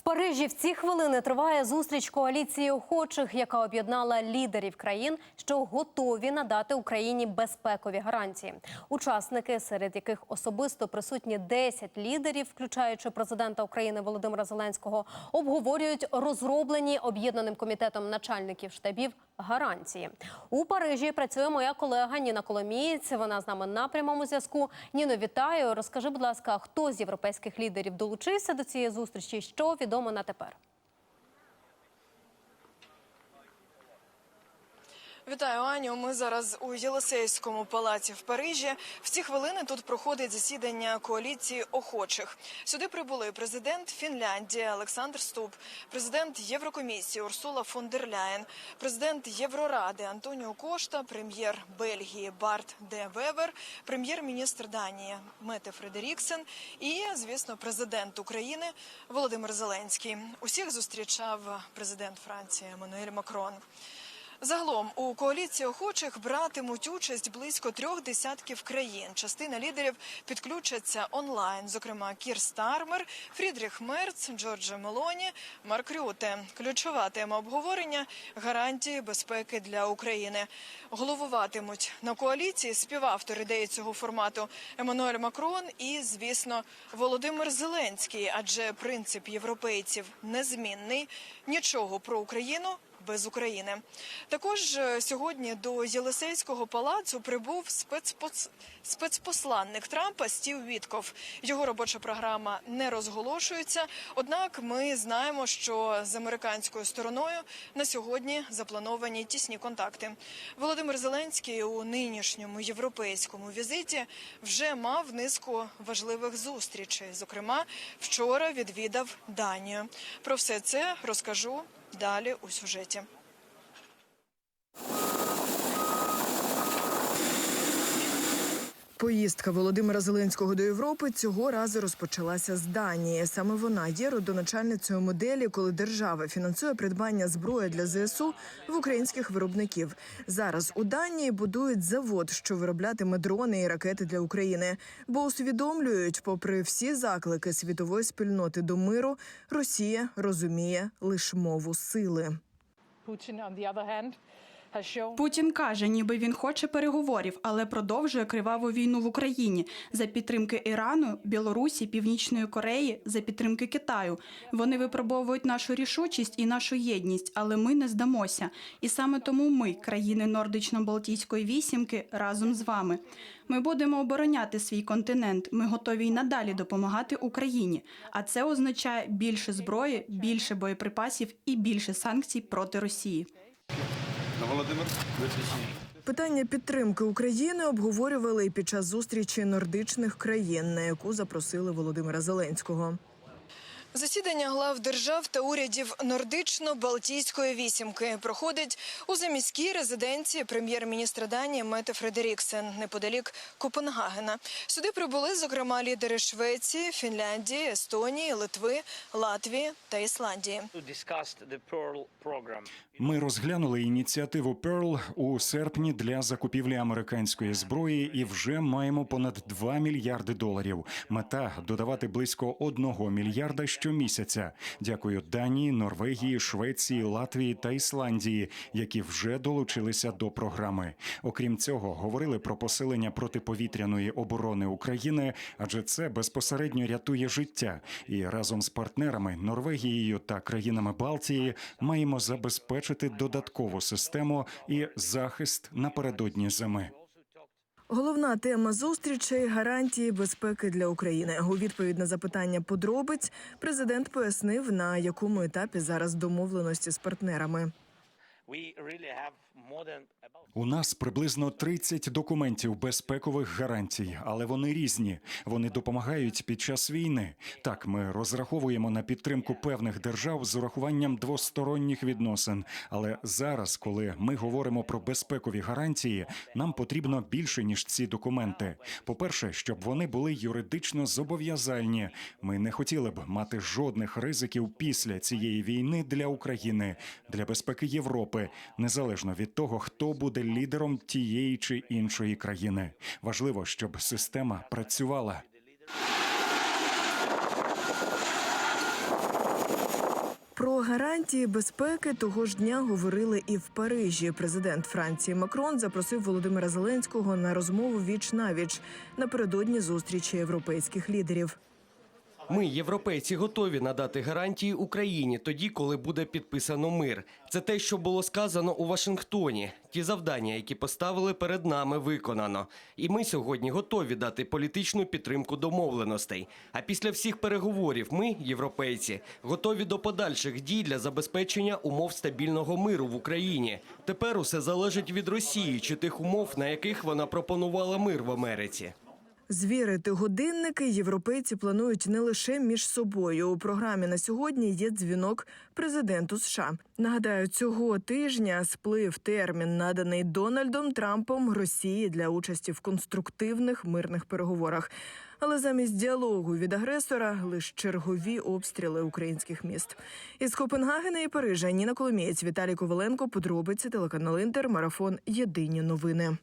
В Парижі в ці хвилини триває зустріч коаліції охочих, яка об'єднала лідерів країн, що готові надати Україні безпекові гарантії. Учасники, серед яких особисто присутні 10 лідерів, включаючи президента України Володимира Зеленського, обговорюють розроблені об'єднаним комітетом начальників штабів гарантії. У Парижі працює моя колега Ніна Коломієць. Вона з нами на прямому зв'язку. Ніно, вітаю. Розкажи, будь ласка, хто з європейських лідерів долучився до цієї зустрічі? Що відомо на тепер? Вітаю, Аню. Ми зараз у Єлисейському палаці в Парижі. В ці хвилини тут проходить засідання коаліції охочих. Сюди прибули президент Фінляндії Олександр Ступ, президент Єврокомісії Урсула фон дер Ляєн, президент Євроради Антоніо Кошта, прем'єр Бельгії Барт де Вевер, прем'єр-міністр Данії Мете Фредеріксен і, звісно, президент України Володимир Зеленський. Усіх зустрічав президент Франції Еммануель Макрон. Загалом у коаліції охочих братимуть участь близько трьох десятків країн. Частина лідерів підключаться онлайн, зокрема Кір Стармер, Фрідріх Мерц, Джорджо Мелоні, Марк Рюте. Ключова тема обговорення гарантії безпеки для України. Головуватимуть на коаліції співавтор ідеї цього формату Еммануель Макрон і, звісно, Володимир Зеленський. Адже принцип європейців незмінний. Нічого про Україну без України. Також е, сьогодні до Єлисейського палацу прибув спецпос... спецпосланник Трампа Стів Вітков. Його робоча програма не розголошується. Однак ми знаємо, що з американською стороною на сьогодні заплановані тісні контакти. Володимир Зеленський у нинішньому європейському візиті вже мав низку важливих зустрічей. Зокрема, вчора відвідав Данію. Про все це розкажу далі у сюжеті. Поїздка Володимира Зеленського до Європи цього разу розпочалася з Данії. Саме вона є родоначальницею моделі, коли держава фінансує придбання зброї для ЗСУ в українських виробників. Зараз у Данії будують завод, що вироблятиме дрони і ракети для України, бо усвідомлюють, попри всі заклики світової спільноти до миру, Росія розуміє лише мову сили. Putin, Путін каже, ніби він хоче переговорів, але продовжує криваву війну в Україні за підтримки Ірану, Білорусі, Північної Кореї, за підтримки Китаю. Вони випробовують нашу рішучість і нашу єдність, але ми не здамося. І саме тому ми, країни Нордично-Балтійської вісімки, разом з вами. Ми будемо обороняти свій континент. Ми готові й надалі допомагати Україні. А це означає більше зброї, більше боєприпасів і більше санкцій проти Росії. Володимир, виключення. Питання підтримки України обговорювали і під час зустрічі нордичних країн, на яку запросили Володимира Зеленського. Засідання глав держав та урядів Нордично-Балтійської вісімки проходить у заміській резиденції прем'єр-міністра Данії Мете Фредеріксен неподалік Копенгагена. Сюди прибули зокрема лідери Швеції, Фінляндії, Естонії, Литви, Латвії та Ісландії. Ми розглянули ініціативу Pearl у серпні для закупівлі американської зброї і вже маємо понад 2 мільярди доларів. Мета додавати близько 1 мільярда щомісяця. Дякую Данії, Норвегії, Швеції, Латвії та Ісландії, які вже долучилися до програми. Окрім цього, говорили про посилення протиповітряної оборони України, адже це безпосередньо рятує життя. І разом з партнерами Норвегією та країнами Балтії маємо забезпечити додаткову систему і захист напередодні зими. Головна тема зустрічей гарантії безпеки для України. У відповідь на запитання подробиць президент пояснив, на якому етапі зараз домовленості з партнерами. У нас приблизно 30 документів безпекових гарантій, але вони різні. Вони допомагають під час війни. Так, ми розраховуємо на підтримку певних держав з урахуванням двосторонніх відносин. Але зараз, коли ми говоримо про безпекові гарантії, нам потрібно більше ніж ці документи. По-перше, щоб вони були юридично зобов'язальні. Ми не хотіли б мати жодних ризиків після цієї війни для України, для безпеки Європи, незалежно від того, хто буде лідером тієї чи іншої країни. Важливо, щоб система працювала. Про гарантії безпеки того ж дня говорили і в Парижі. Президент Франції Макрон запросив Володимира Зеленського на розмову віч навіч напередодні зустрічі європейських лідерів. Ми, європейці, готові надати гарантії Україні тоді, коли буде підписано мир. Це те, що було сказано у Вашингтоні. Ті завдання, які поставили перед нами, виконано. І ми сьогодні готові дати політичну підтримку домовленостей. А після всіх переговорів ми, європейці, готові до подальших дій для забезпечення умов стабільного миру в Україні. Тепер усе залежить від Росії чи тих умов, на яких вона пропонувала мир в Америці. Звірити годинники європейці планують не лише між собою. У програмі на сьогодні є дзвінок президенту США. Нагадаю, цього тижня сплив термін, наданий Дональдом Трампом Росії для участі в конструктивних мирних переговорах. Але замість діалогу від агресора лише чергові обстріли українських міст. Із Копенгагена і Парижа Ніна Коломієць, Віталій Коваленко. Подробиці телеканал Інтер. Марафон. Єдині новини.